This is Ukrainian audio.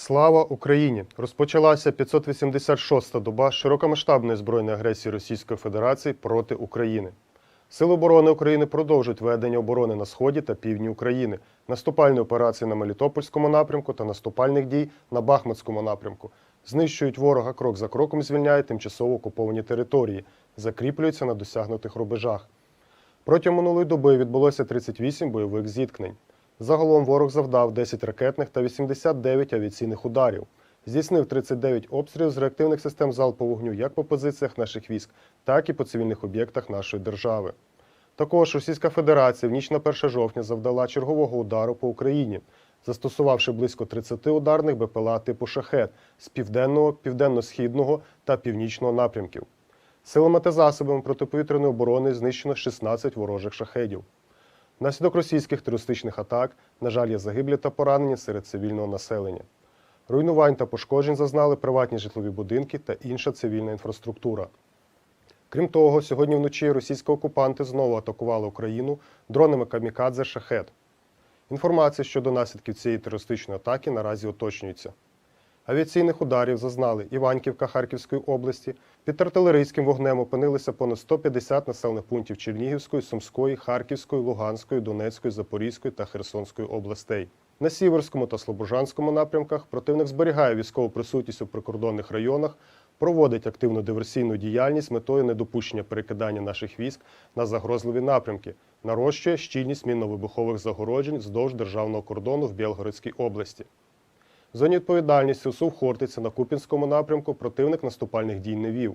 Слава Україні! Розпочалася 586-та доба широкомасштабної збройної агресії Російської Федерації проти України. Сили оборони України продовжують ведення оборони на сході та півдні України, наступальні операції на Мелітопольському напрямку та наступальних дій на Бахмутському напрямку. Знищують ворога крок за кроком, звільняють тимчасово окуповані території, закріплюються на досягнутих рубежах. Протягом минулої доби відбулося 38 бойових зіткнень. Загалом ворог завдав 10 ракетних та 89 авіаційних ударів. Здійснив 39 обстрілів з реактивних систем залпового вогню як по позиціях наших військ, так і по цивільних об'єктах нашої держави. Також Російська Федерація в ніч на 1 жовтня завдала чергового удару по Україні, застосувавши близько 30 ударних БПЛА типу шахет з південного, південно-східного та північного напрямків. Силами та засобами протиповітряної оборони знищено 16 ворожих шахедів. Внаслідок російських терористичних атак, на жаль, є загиблі та поранені серед цивільного населення. Руйнувань та пошкоджень зазнали приватні житлові будинки та інша цивільна інфраструктура. Крім того, сьогодні вночі російські окупанти знову атакували Україну дронами камікадзе шахет. Інформація щодо наслідків цієї терористичної атаки наразі уточнюється. Авіаційних ударів зазнали Іванківка Харківської області. Під артилерійським вогнем опинилися понад 150 населених пунктів Чернігівської, Сумської, Харківської, Луганської, Донецької, Запорізької та Херсонської областей. На Сіверському та Слобожанському напрямках противник зберігає військову присутність у прикордонних районах, проводить активну диверсійну діяльність з метою недопущення перекидання наших військ на загрозливі напрямки, нарощує щільність мінно-вибухових загороджень вздовж державного кордону в Білгородській області. В зоні відповідальності СУВ Хортиця на Купінському напрямку противник наступальних дій не вів.